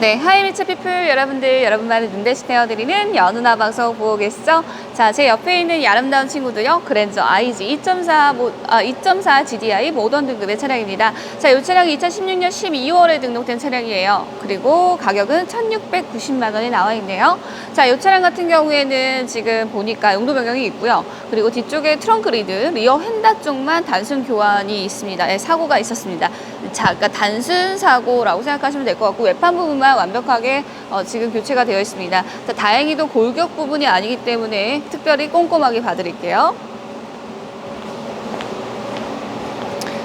네, 하이미츠 피플 여러분들, 여러분만을 눈대시되어드리는 연우나 방송 보고 계시죠? 자, 제 옆에 있는 이 아름다운 친구도요, 그랜저 IG 2.4, 모, 아, 2.4 GDI 모던 등급의 차량입니다. 자, 이 차량이 2016년 12월에 등록된 차량이에요. 그리고 가격은 1,690만 원이 나와 있네요. 자, 이 차량 같은 경우에는 지금 보니까 용도 변경이 있고요. 그리고 뒤쪽에 트렁크 리드, 리어 휀다 쪽만 단순 교환이 있습니다. 네, 사고가 있었습니다. 자, 그러니까 단순 사고라고 생각하시면 될 것 같고 외판 부분만 완벽하게 어, 지금 교체가 되어 있습니다. 자, 다행히도 골격 부분이 아니기 때문에 특별히 꼼꼼하게 봐드릴게요.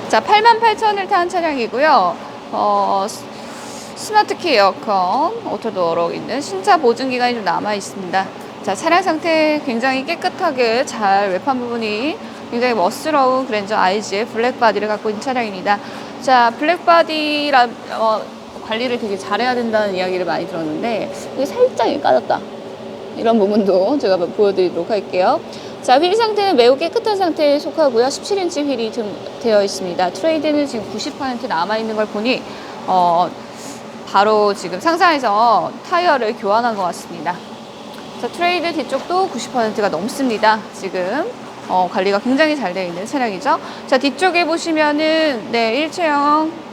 자, 88,000을 탄 차량이고요. 어, 스- 스마트키 에어컨, 오토도어로 있는 신차 보증 기간이 좀 남아 있습니다. 자, 차량 상태 굉장히 깨끗하게 잘 외판 부분이 굉장히 멋스러운 그랜저 IG의 블랙 바디를 갖고 있는 차량입니다. 자, 블랙 바디라 어, 관리를 되게 잘해야 된다는 이야기를 많이 들었는데 이게 살짝 까졌다. 이런 부분도 제가 보여드리도록 할게요. 자, 휠 상태는 매우 깨끗한 상태에 속하고요. 17인치 휠이 좀 되어 있습니다. 트레이드는 지금 90% 남아있는 걸 보니, 어, 바로 지금 상사에서 타이어를 교환한 것 같습니다. 자, 트레이드 뒤쪽도 90%가 넘습니다. 지금. 어, 관리가 굉장히 잘 되어 있는 차량이죠. 자, 뒤쪽에 보시면은, 네, 일체형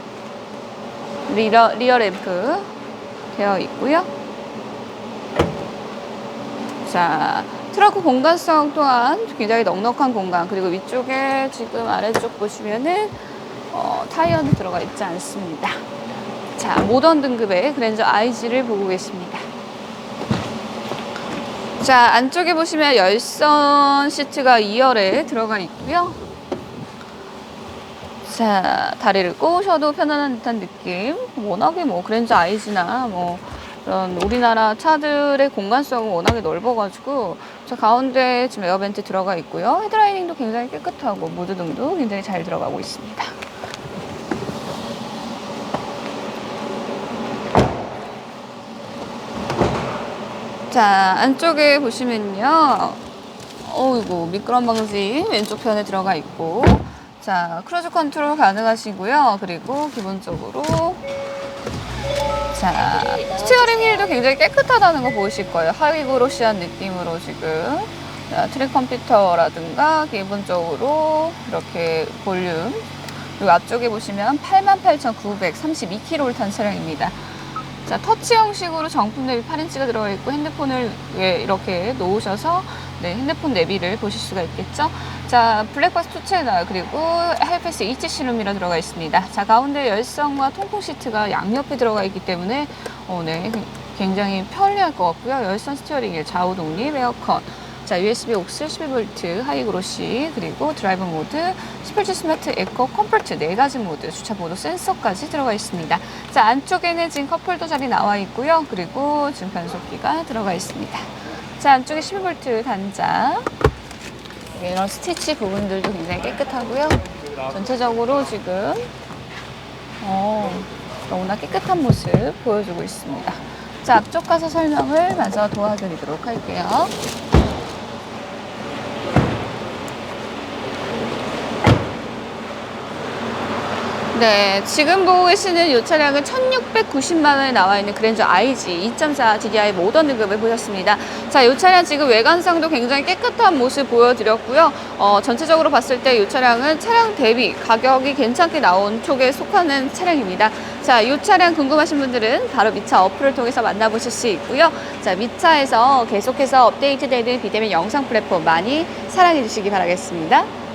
리어, 리어 램프 되어 있고요. 자, 트렁크 공간성 또한 굉장히 넉넉한 공간 그리고 위쪽에 지금 아래쪽 보시면은 어, 타이어는 들어가 있지 않습니다. 자, 모던 등급의 그랜저 IG를 보고 계십니다. 자, 안쪽에 보시면 열선 시트가 2열에 들어가 있고요. 자, 다리를 꼬셔도 편안한 듯한 느낌. 워낙에 뭐 그랜저 IG나 뭐 그런 우리나라 차들의 공간성은 워낙에 넓어가지고 저 가운데 지금 에어벤트 들어가 있고요. 헤드라이닝도 굉장히 깨끗하고 무드등도 굉장히 잘 들어가고 있습니다. 자, 안쪽에 보시면요. 어이구, 미끄럼 방지 왼쪽 편에 들어가 있고. 자, 크루즈 컨트롤 가능하시고요. 그리고 기본적으로 자, 스티어링 휠도 굉장히 깨끗하다는 거 보이실 거예요. 하이 그로시한 느낌으로 지금. 자, 트랙 컴퓨터라든가 기본적으로 이렇게 볼륨. 그리고 앞쪽에 보시면 88,932km를 탄 차량입니다. 자, 터치 형식으로 정품 내비 8인치가 들어가 있고 핸드폰을 왜 이렇게 놓으셔서 네, 핸드폰 내비를 보실 수가 있겠죠. 자, 블랙박스 투 채널 그리고 헬패스 H 실루미라 들어가 있습니다. 자, 가운데 열선과 통풍 시트가 양옆에 들어가 있기 때문에 어, 네, 굉장히 편리할 것 같고요. 열선 스티어링, 좌우 독립, 에어컨. 자, USB 옥스 12V 하이그로시 그리고 드라이브 모드, 18주 스마트 에코 컴포트 네 가지 모드, 주차 보도 센서까지 들어가 있습니다. 자, 안쪽에는 지금 컵홀더 자리 나와 있고요. 그리고 지금 변속기가 들어가 있습니다. 자, 안쪽에 12V 단자. 이런 스티치 부분들도 굉장히 깨끗하고요. 전체적으로 지금 어, 너무나 깨끗한 모습 보여주고 있습니다. 자, 앞쪽 가서 설명을 마저 도와드리도록 할게요. 네, 지금 보고 계시는 이 차량은 1690만 원에 나와 있는 그랜저 IG 2.4 DDI 모던 등급을 보셨습니다. 자, 이 차량 지금 외관상도 굉장히 깨끗한 모습 보여드렸고요. 어, 전체적으로 봤을 때 이 차량은 차량 대비 가격이 괜찮게 나온 쪽에 속하는 차량입니다. 자, 이 차량 궁금하신 분들은 바로 미차 어플을 통해서 만나보실 수 있고요. 자, 미차에서 계속해서 업데이트되는 비대면 영상 플랫폼 많이 사랑해 주시기 바라겠습니다.